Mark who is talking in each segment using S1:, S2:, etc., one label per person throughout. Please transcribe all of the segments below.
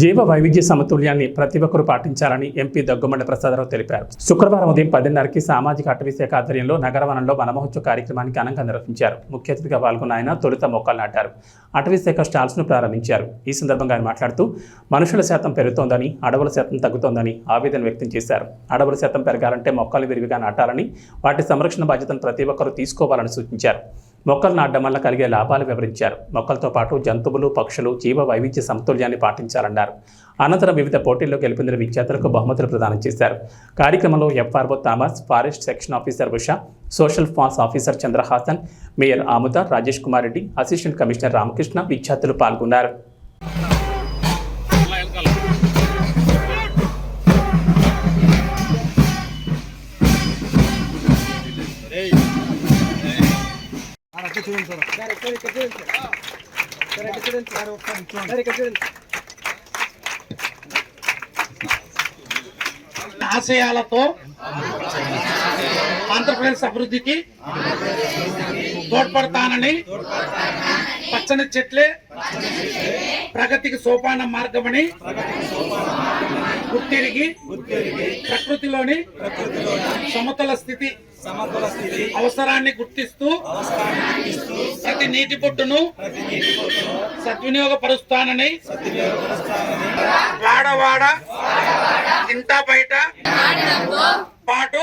S1: జీవ వైవిధ్య సమతుల్యాన్ని ప్రతి ఒక్కరూ పాటించాలని ఎంపీ దగ్గుమండ ప్రసాదరావు తెలిపారు. శుక్రవారం ఉదయం పదిన్నరకి సామాజిక అటవీ శాఖ ఆధ్వర్యంలో నగరవనంలో వనమహోత్సవ కార్యక్రమానికి ఘనంగా నిర్వహించారు. ముఖ్య అతిథిగా పాల్గొన్న ఆయన తొలుత మొక్కలు నాటారు. అటవీ శాఖ స్టాల్స్ను ప్రారంభించారు. ఈ సందర్భంగా ఆయన మాట్లాడుతూ మనుషుల శాతం పెరుగుతోందని అడవుల శాతం తగ్గుతోందని ఆవేదన వ్యక్తం చేశారు. అడవుల శాతం పెరగాలంటే మొక్కలు విరివిగా నాటాలని వాటి సంరక్షణ బాధ్యతను ప్రతి ఒక్కరూ తీసుకోవాలని సూచించారు. మొక్కలు నాటడం వల్ల కలిగే లాభాలు వివరించారు. మొక్కలతో పాటు జంతువులు పక్షులు జీవ వైవిధ్య సమతుల్యాన్ని పాటించాలన్నారు. అనంతరం వివిధ పోటీల్లో గెలుపొందిన విద్యార్థులకు బహుమతులు ప్రదానం చేశారు. కార్యక్రమంలో FRO Thomas forest section officer Usha social fans officer Chandrahasan mayor Amuda Rajesh Kumar Reddy assistant commissioner Ramakrishna విద్యార్థులు పాల్గొన్నారు.
S2: ఆశయాలతో ఆంధ్రప్రదేశ్ అభివృద్ధికి తోడ్పడతానని పచ్చని చెట్లే ప్రగతికి సోపాన మార్గమని గుర్తిరిగి ప్రకృతిలోని సమతుల స్థితి అవసరాన్ని గుర్తిస్తూ ప్రతి నీటి బొట్టును సద్వినియోగపరుస్తానని వాడవాడ ఇంట బయట పాటు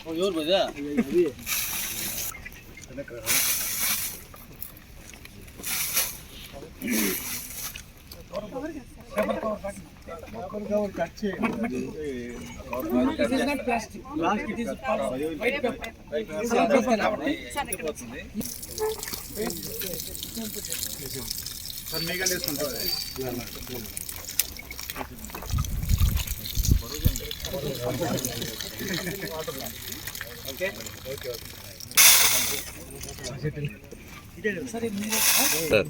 S3: और बजा खबर खबर paper cover cut okay okay okay sir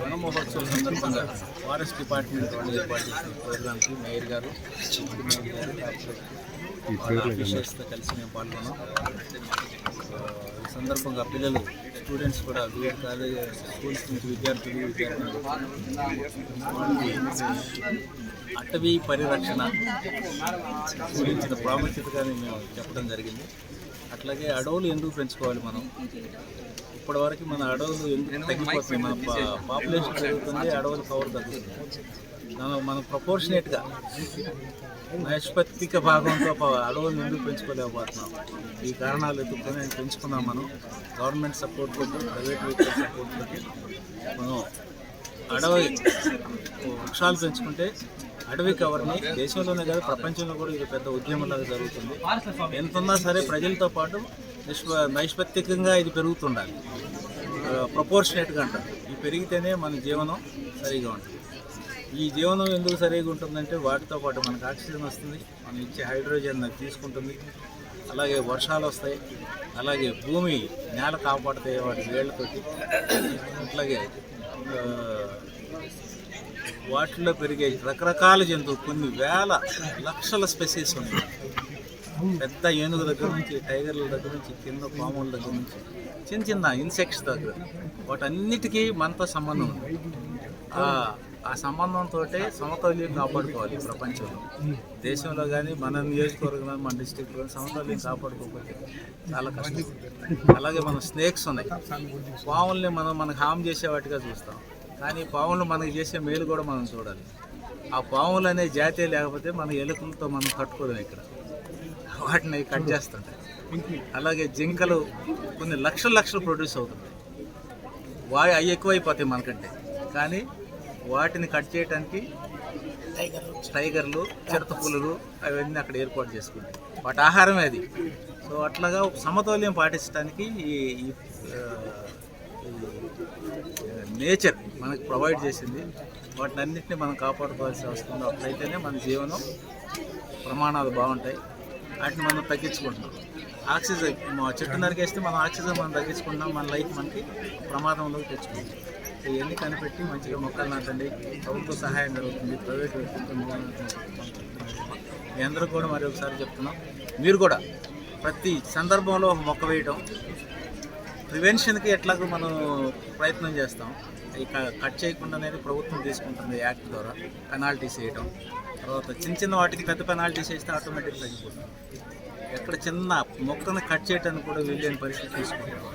S3: వన మహోత్సవం సందర్భంగా ఫారెస్ట్ డిపార్ట్మెంట్ వాళ్ళు ఏర్పాటు చేసిన ప్రోగ్రామ్కి మేయర్ గారు మేయర్ గారు కలిసి మేము పాల్గొన్నాం. ఈ సందర్భంగా పిల్లలు స్టూడెంట్స్ కూడా వివిధ కాలేజ్ స్కూల్స్ నుంచి విద్యార్థులు విద్యార్థులు అటవీ పరిరక్షణ గురించిన ప్రాముఖ్యతగానే మేము చెప్పడం జరిగింది. అట్లాగే అడవులు ఎందుకు పెంచుకోవాలి మనం? ఇప్పటి వరకు మన అడవులు ఎందుకు తగ్గిపోతుంది మన పాపులేషన్ పెరుగుతుంది అడవుల పవర్ తగ్గుతుంది. మనం మనం ప్రపోర్షనేట్గా నైష్పత్తిక భాగంతో అడవులు అడవులను పెంచుకోలేకపోతున్నాం. ఈ కారణాలు ఎదుర్కొని నేను పెంచుకున్నాం మనం. గవర్నమెంట్ సపోర్ట్ తోటి ప్రైవేట్ వెహికల్ సపోర్ట్ తోటి మనం అడవి వృక్షాలు పెంచుకుంటే అడవి కవర్ని దేశంలోనే కాదు ప్రపంచంలో కూడా ఇది పెద్ద ఉద్యమంలాగా జరుగుతుంది. ఎంత ఉన్నా సరే ప్రజలతో పాటు నిష్ప నైష్పత్తికంగా ఇది పెరుగుతుండాలి. ప్రపోర్షనేట్గా అంటారు. ఇది పెరిగితేనే మన జీవనం సరిగా ఉంటుంది. ఈ జీవనం ఎందుకు సరిగా ఉంటుందంటే వాటితో పాటు మనకు ఆక్సిజన్ వస్తుంది మనం ఇచ్చే హైడ్రోజన్ అది తీసుకుంటుంది. అలాగే వర్షాలు వస్తాయి అలాగే భూమి నేల కాపాడుతాయి వాటి వేళ్ళతోటి. అట్లాగే వాటిలో పెరిగే రకరకాల జంతువులు కొన్ని వేల లక్షల స్పెసీస్ ఉన్నాయి. పెద్ద ఏనుగు దగ్గర నుంచి టైగర్ల దగ్గర నుంచి కింద పాముల దగ్గర నుంచి చిన్న చిన్న ఇన్సెక్ట్స్ దగ్గర. వాటన్నిటికీ మనతో సంబంధం ఉంది. ఆ సంబంధంతో సమతౌల్యం కాపాడుకోవాలి ప్రపంచంలో. దేశంలో కానీ మన నియోజకవర్గంలో మన డిస్టిక్లో సమతౌల్యం కాపాడుకోకపోతే చాలా కష్టం. అలాగే మన స్నేక్స్ ఉన్నాయి. పావుల్ని మనం మనకు హామ్ చేసే వాటిగా చూస్తాం. కానీ పావులు మనకి చేసే మేలు కూడా మనం చూడాలి. ఆ పాములు అనే జాతే లేకపోతే మన ఎలుకలతో మనం కట్టుకోలేం ఇక్కడ. వాటిని కట్ చేస్తుంటాయి. అలాగే జింకలు కొన్ని లక్షల లక్షలు ప్రొడ్యూస్ అవుతుంటాయి. వా అవి ఎక్కువైపోతాయి మనకంటే. కానీ వాటిని కట్ చేయడానికి టైగర్లు. చిరత పులులు అవన్నీ అక్కడ ఏర్పాటు చేసుకుంటాయి. వాటి ఆహారమే అది. సో అట్లాగా సమతౌల్యం పాటించడానికి ఈ నేచర్ మనకు ప్రొవైడ్ చేసింది. వాటిని అన్నింటినీ మనం కాపాడుకోవాల్సి వస్తుంది అట్లయితేనే మన జీవనం ప్రమాణాలు బాగుంటాయి. వాటిని మనం తగ్గించుకుంటున్నాం. ఆక్సిజన్ చెట్టు నరికేస్తే మనం ఆక్సిజన్ మనం తగ్గించుకుంటున్నాం. మన లైఫ్ మనకి ప్రమాదంలోకి తెచ్చుకుంటాం ఇవన్నీ కనిపెట్టి మంచిగా మొక్కలు నాటండి. ప్రభుత్వ సహాయం జరుగుతుంది. ప్రైవేట్ వ్యక్తులతో మీ అందరూ కూడా మరి ఒకసారి చెప్తున్నాం. మీరు కూడా ప్రతి సందర్భంలో ఒక మొక్క వేయటం ప్రివెన్షన్కి ఎట్లాగో మనం ప్రయత్నం చేస్తాం. ఇక కట్ చేయకుండా అనేది ప్రభుత్వం తీసుకుంటుంది యాక్ట్ ద్వారా. పెనాల్టీస్ వేయటం. తర్వాత చిన్న చిన్న వాటికి పెద్ద పెనాల్టీస్ వేస్తే ఆటోమేటిక్ తగ్గిపోతుంది. ఎక్కడ చిన్న మొక్కను కట్ చేయడానికి కూడా వీలైన పరిస్థితి తీసుకుంటాం.